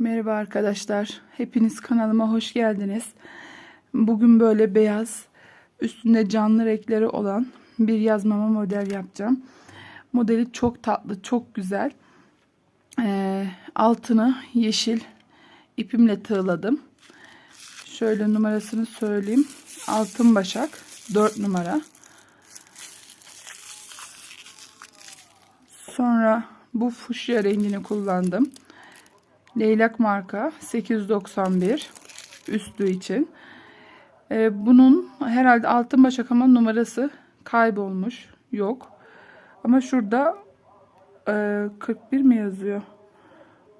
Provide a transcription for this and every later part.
Merhaba arkadaşlar. Hepiniz kanalıma hoş geldiniz. Bugün böyle beyaz, üstünde canlı renkleri olan bir yazmama model yapacağım. Modeli çok tatlı, çok güzel. Ee, altını yeşil ipimle tığladım. Şöyle numarasını söyleyeyim. Altın başak 4 numara. Sonra bu fuşya rengini kullandım. Leylak marka 891 üstü için. Ee, bunun herhalde altın başak ama numarası kaybolmuş. Yok. Ama şurada e, 41 mi yazıyor?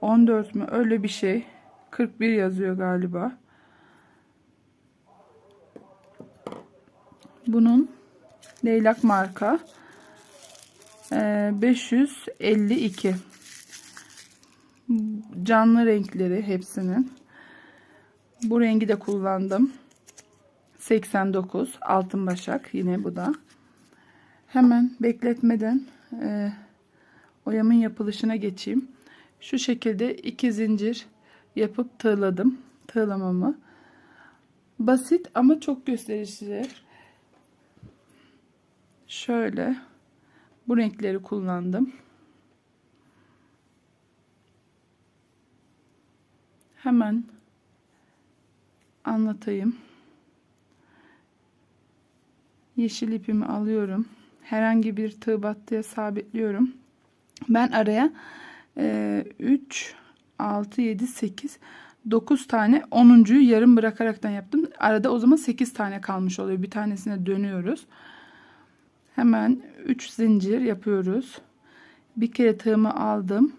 14 mü? Öyle bir şey. 41 yazıyor galiba. Bunun leylak marka e, 552 canlı renkleri hepsinin. Bu rengi de kullandım. 89 altın başak yine bu da. Hemen bekletmeden e, oyamın yapılışına geçeyim. Şu şekilde iki zincir yapıp tığladım tığlamamı. Basit ama çok gösterişli. Şöyle bu renkleri kullandım. Hemen anlatayım. Yeşil ipimi alıyorum. Herhangi bir tığ battıya sabitliyorum. Ben araya e, 3, 6, 7, 8, 9 tane 10.yu yarım bırakaraktan yaptım. Arada o zaman 8 tane kalmış oluyor. Bir tanesine dönüyoruz. Hemen 3 zincir yapıyoruz. Bir kere tığımı aldım.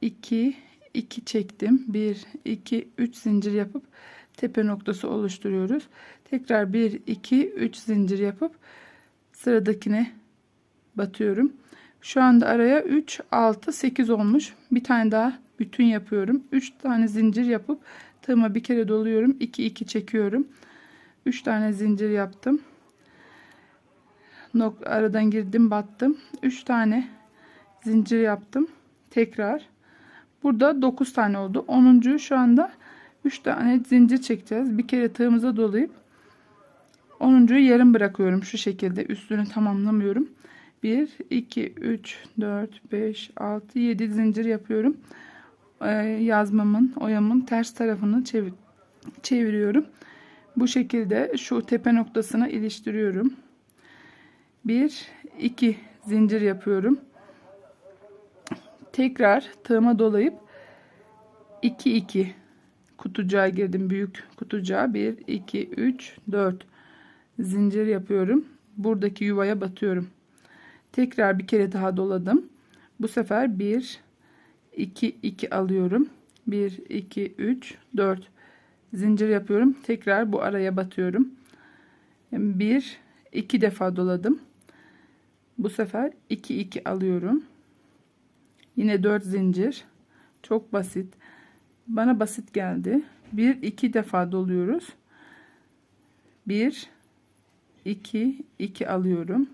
2 2 çektim. 1 2 3 zincir yapıp tepe noktası oluşturuyoruz. Tekrar 1 2 3 zincir yapıp sıradakine batıyorum. Şu anda araya 3 6 8 olmuş. Bir tane daha bütün yapıyorum. 3 tane zincir yapıp tığıma bir kere doluyorum. 2 2 çekiyorum. 3 tane zincir yaptım. Nok aradan girdim battım. 3 tane zincir yaptım. Tekrar Burada 9 tane oldu. 10. şu anda 3 tane zincir çekeceğiz. Bir kere tığımıza dolayıp 10.yu yarım bırakıyorum şu şekilde. Üstünü tamamlamıyorum. 1 2 3 4 5 6 7 zincir yapıyorum. Ee, yazmamın, oyamın ters tarafını çevir çeviriyorum. Bu şekilde şu tepe noktasına iliştiriyorum. 1 2 zincir yapıyorum tekrar tığıma dolayıp 2 2 kutucuğa girdim. Büyük kutucuğa. 1 2 3 4 zincir yapıyorum. Buradaki yuvaya batıyorum. Tekrar bir kere daha doladım. Bu sefer 1 2 2 alıyorum. 1 2 3 4 zincir yapıyorum. Tekrar bu araya batıyorum. 1 2 defa doladım. Bu sefer 2 2 alıyorum Yine 4 zincir. Çok basit. Bana basit geldi. 1 2 defa doluyoruz. 1 2 2 alıyorum.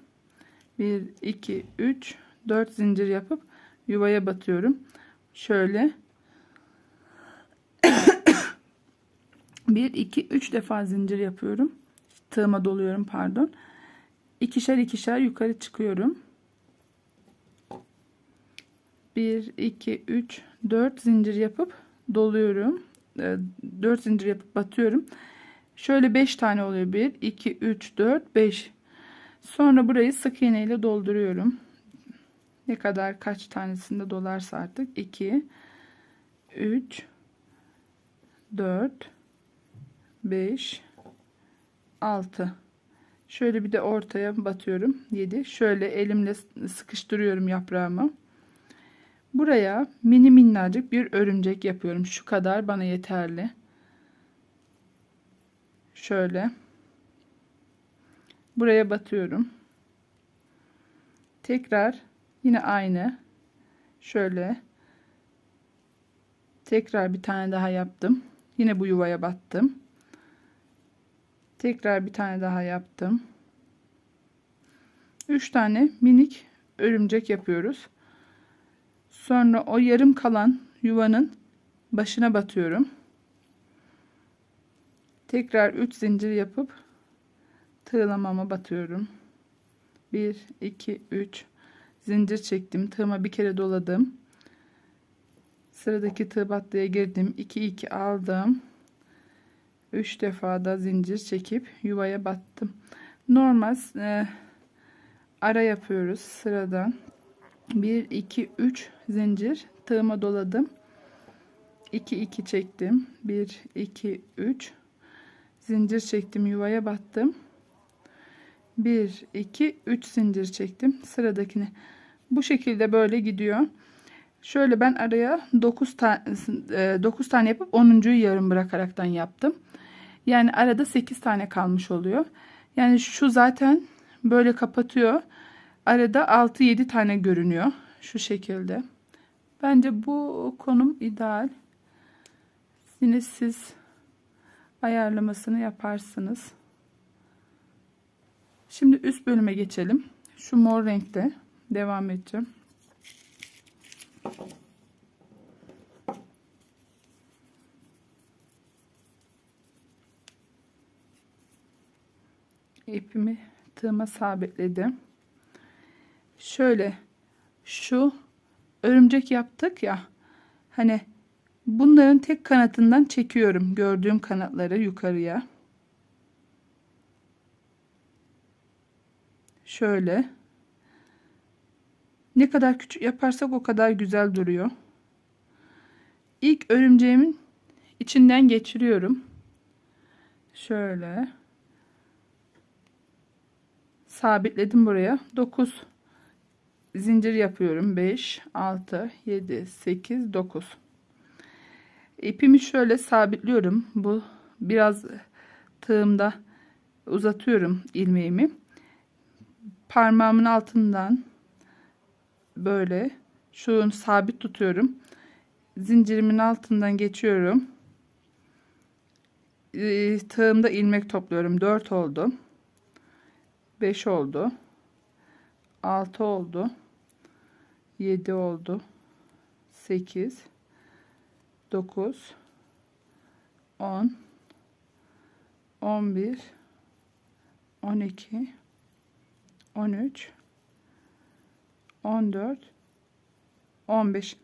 1 2 3 4 zincir yapıp yuvaya batıyorum. Şöyle 1 2 3 defa zincir yapıyorum. Tığıma doluyorum pardon. İkişer ikişer yukarı çıkıyorum. 1 2 3 4 zincir yapıp doluyorum. 4 ee, zincir yapıp batıyorum. Şöyle 5 tane oluyor. 1 2 3 4 5 sonra burayı sık iğne ile dolduruyorum. Ne kadar kaç tanesinde dolarsa artık. 2 3 4 5 6 şöyle bir de ortaya batıyorum. 7 şöyle elimle sıkıştırıyorum yaprağımı Buraya mini minnacık bir örümcek yapıyorum. Şu kadar bana yeterli. Şöyle. Buraya batıyorum. Tekrar yine aynı. Şöyle. Tekrar bir tane daha yaptım. Yine bu yuvaya battım. Tekrar bir tane daha yaptım. 3 tane minik örümcek yapıyoruz. Sonra o yarım kalan yuvanın başına batıyorum. Tekrar 3 zincir yapıp tığlamama batıyorum. 1 2 3 zincir çektim. Tığıma bir kere doladım. Sıradaki tığ battıya girdim. 2 2 aldım. 3 defa da zincir çekip yuvaya battım. Normal e, ara yapıyoruz sıradan. 1 2 3 zincir tığıma doladım. 2 2 çektim. 1 2 3 zincir çektim yuvaya battım. 1 2 3 zincir çektim sıradakini. Bu şekilde böyle gidiyor. Şöyle ben araya 9 tane 9 tane yapıp 10.'yu yarım bırakaraktan yaptım. Yani arada 8 tane kalmış oluyor. Yani şu zaten böyle kapatıyor. Arada 6-7 tane görünüyor. Şu şekilde. Bence bu konum ideal. Yine siz ayarlamasını yaparsınız. Şimdi üst bölüme geçelim. Şu mor renkte devam edeceğim. ipimi tığıma sabitledim. Şöyle şu örümcek yaptık ya hani bunların tek kanatından çekiyorum gördüğüm kanatları yukarıya. Şöyle ne kadar küçük yaparsak o kadar güzel duruyor. İlk örümceğimin içinden geçiriyorum. Şöyle sabitledim buraya 9 zincir yapıyorum. 5 6 7 8 9 ipimi şöyle sabitliyorum. Bu biraz tığımda uzatıyorum ilmeğimi. Parmağımın altından böyle şu sabit tutuyorum. Zincirimin altından geçiyorum. Ee, tığımda ilmek topluyorum. 4 oldu. 5 oldu 6 oldu. 7 oldu. 8 9 10 11 12 13 14 15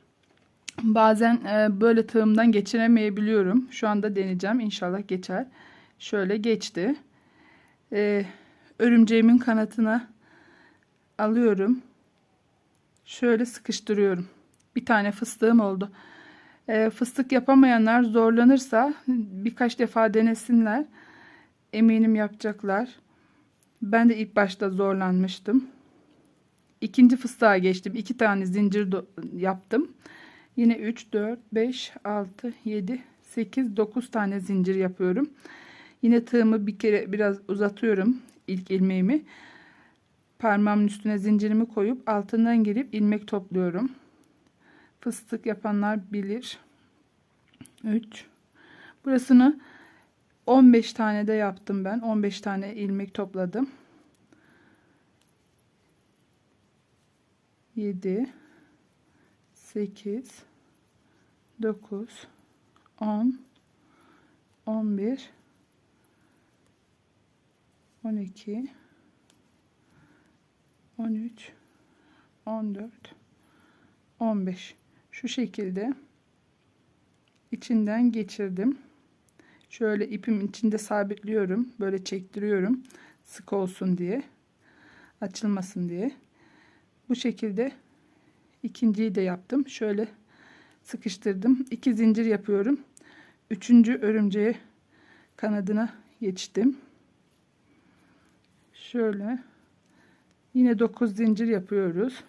bazen e, böyle tığımdan geçiremeyebiliyorum. Şu anda deneyeceğim. İnşallah geçer. Şöyle geçti. E, örümceğimin kanatına alıyorum. Şöyle sıkıştırıyorum. Bir tane fıstığım oldu. E, fıstık yapamayanlar zorlanırsa birkaç defa denesinler. Eminim yapacaklar. Ben de ilk başta zorlanmıştım. İkinci fıstığa geçtim. İki tane zincir yaptım. Yine 3, 4, 5, 6, 7, 8, 9 tane zincir yapıyorum. Yine tığımı bir kere biraz uzatıyorum ilk ilmeğimi parmağımın üstüne zincirimi koyup altından girip ilmek topluyorum. Fıstık yapanlar bilir. 3 burasını 15 tane de yaptım ben. 15 tane ilmek topladım. 7 8 9 10 11 12 13 14 15 şu şekilde içinden geçirdim. Şöyle ipim içinde sabitliyorum böyle çektiriyorum sık olsun diye açılmasın diye. Bu şekilde ikinciyi de yaptım. Şöyle sıkıştırdım. İki zincir yapıyorum. Üçüncü örümceğe kanadına geçtim. Şöyle yine 9 zincir yapıyoruz.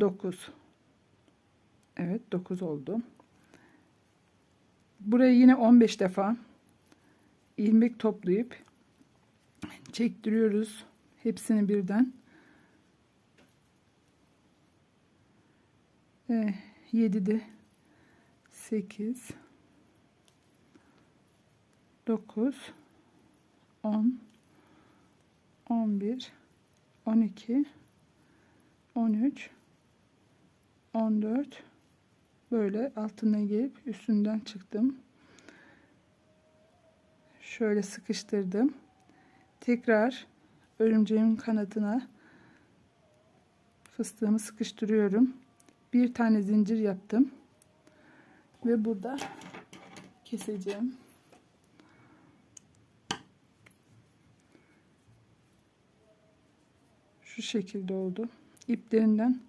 9 Evet 9 oldu. Buraya yine 15 defa ilmek toplayıp çektiriyoruz hepsini birden. E, 7'de 8 9 10 11 12 13 14 böyle altına gelip üstünden çıktım. Şöyle sıkıştırdım. Tekrar örümceğin kanatına fıstığımı sıkıştırıyorum. Bir tane zincir yaptım. Ve burada keseceğim. Şu şekilde oldu. İplerinden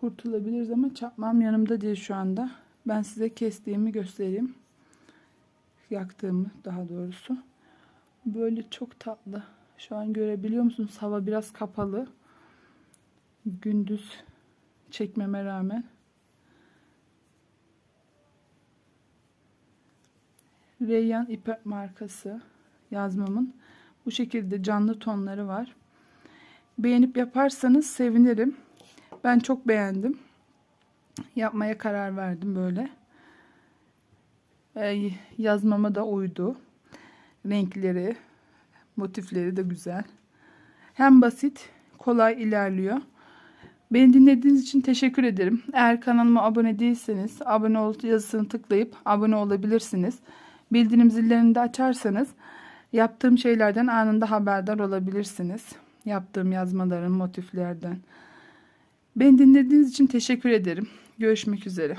kurtulabiliriz ama çapmam yanımda değil şu anda. Ben size kestiğimi göstereyim. Yaktığımı daha doğrusu. Böyle çok tatlı. Şu an görebiliyor musunuz? Hava biraz kapalı. Gündüz çekmeme rağmen. Reyyan İpek markası yazmamın bu şekilde canlı tonları var. Beğenip yaparsanız sevinirim. Ben çok beğendim. Yapmaya karar verdim böyle. Ee, yazmama da uydu. Renkleri, motifleri de güzel. Hem basit, kolay ilerliyor. Beni dinlediğiniz için teşekkür ederim. Eğer kanalıma abone değilseniz abone ol yazısını tıklayıp abone olabilirsiniz. Bildirim zillerini de açarsanız yaptığım şeylerden anında haberdar olabilirsiniz. Yaptığım yazmaların, motiflerden. Beni dinlediğiniz için teşekkür ederim. Görüşmek üzere.